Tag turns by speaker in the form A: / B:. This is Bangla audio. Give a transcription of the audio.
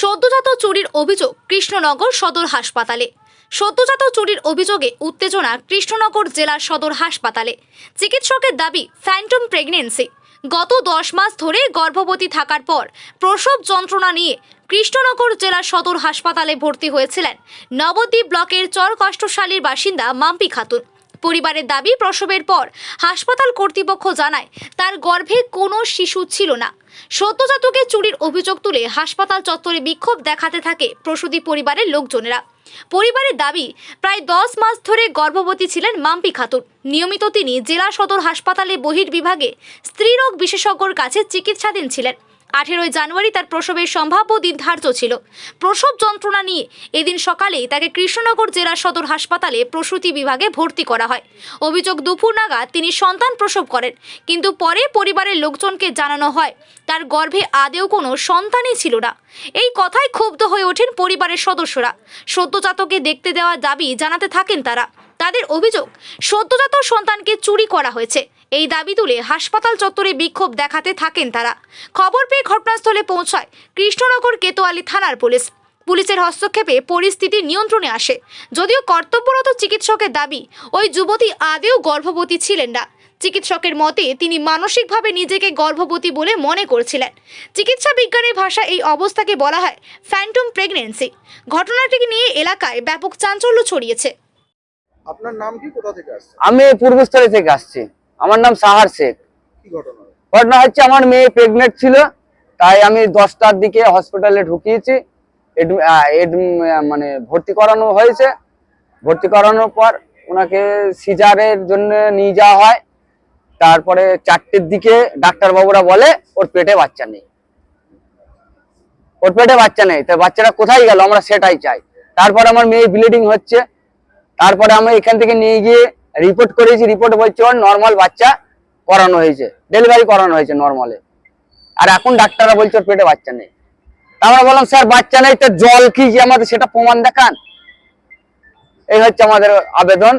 A: সদ্যজাত চুরির অভিযোগ কৃষ্ণনগর সদর হাসপাতালে। সদ্যজাত চুরির অভিযোগে উত্তেজনা কৃষ্ণনগর জেলার সদর হাসপাতালে। চিকিৎসকের দাবি ফ্যান্টম প্রেগনেন্সি গত দশ মাস ধরে গর্ভবতী থাকার পর প্রসব যন্ত্রণা নিয়ে কৃষ্ণনগর জেলার সদর হাসপাতালে ভর্তি হয়েছিলেন নবদ্বীপ ব্লকের চরকষ্টশালীর বাসিন্দা মাম্পি খাতুন। পরিবারের দাবি প্রসবের পর হাসপাতাল কর্তৃপক্ষ জানায় তার গর্ভে কোনো শিশু ছিল না। সদ্যজাতকে চুরির অভিযোগ তুলে হাসপাতাল চত্বরে বিক্ষোভ দেখাতে থাকে প্রসূতি পরিবারের লোকজনেরা। পরিবারের দাবি, প্রায় দশ মাস ধরে গর্ভবতী ছিলেন মাম্পি খাতুন। নিয়মিত তিনি জেলা সদর হাসপাতালে বহির্বিভাগে স্ত্রীরোগ বিশেষজ্ঞর কাছে চিকিৎসাধীন ছিলেন। আঠেরোই জানুয়ারি তার প্রসবের সম্ভাব্য দিন ধার্য ছিল। প্রসব যন্ত্রণা নিয়ে এদিন সকালেই তাকে কৃষ্ণনগর জেলা সদর হাসপাতালে প্রসূতি বিভাগে ভর্তি করা হয়। অভিযোগ দুপুর নাগাদ তিনি সন্তান প্রসব করেন, কিন্তু পরে পরিবারের লোকজনকে জানানো হয়, তার গর্ভে আদেও কোনো সন্তানই ছিল না। এই কথায় ক্ষুব্ধ হয়ে ওঠেন পরিবারের সদস্যরা। সদ্যজাতকে দেখতে দেওয়া দাবি জানাতে থাকেন তারা। তাদের অভিযোগ, সদ্যজাত সন্তানকে চুরি করা হয়েছে। এই দাবি তুলে হাসপাতাল চত্বরে বিক্ষোভ দেখাতে থাকেন তারা। খবর পেয়ে ঘটনাস্থলে পৌঁছায় কৃষ্ণনগর কেতোয়ালি থানার পুলিশ। পুলিশের হস্তক্ষেপে পরিস্থিতি নিয়ন্ত্রণে আসে। যদিও কর্তব্যরত চিকিৎসকের দাবি ওই যুবতী আদেও গর্ভবতী ছিলেন না। চিকিৎসকের মতে তিনি মানসিকভাবে নিজেকে গর্ভবতী বলে মনে করছিলেন। চিকিৎসা বিজ্ঞানের ভাষা এই অবস্থাকে বলা হয় ফ্যান্টম প্রেগনেন্সি ঘটনাটিকে নিয়ে এলাকায় ব্যাপক চাঞ্চল্য ছড়িয়েছে।
B: আপনার নাম কি? কোথা থেকে আসছে
C: আমি পূর্বস্থলী থেকে আসছি। আমার নাম সাহার শেখ।
B: ঘটনা?
C: হচ্ছে আমার মেয়ে প্রেগনেন্ট ছিল তাই আমি দশটার দিকে হসপিটালে ঢুকিয়েছি। মানে ভর্তি করানো হয়েছে। ভর্তি করানোর পর ওনাকে সিজারের জন্য নিয়ে যাওয়া হয়। তারপরে চারটের দিকে ডাক্তারবাবুরা বলে ওর পেটে বাচ্চা নেই। ওর পেটে বাচ্চা নেই। তো বাচ্চাটা কোথায় গেল? আমরা সেটাই চাই। তারপর আমার মেয়ে ব্লিডিং হচ্ছে। তারপরে আমি এখান থেকে নিয়ে গিয়ে রিপোর্ট করেছি রিপোর্ট বলছে ওর নর্মাল বাচ্চা করানো হয়েছে ডেলিভারি করানো হয়েছে নর্মালে আর এখন ডাক্তাররা বলছে ওর পেটে বাচ্চা নেই। তারপরে বললাম, স্যার, বাচ্চা নেই, তো জল কি যে আমাদের সেটা প্রমাণ দেখান? এই হচ্ছে আমাদের আবেদন।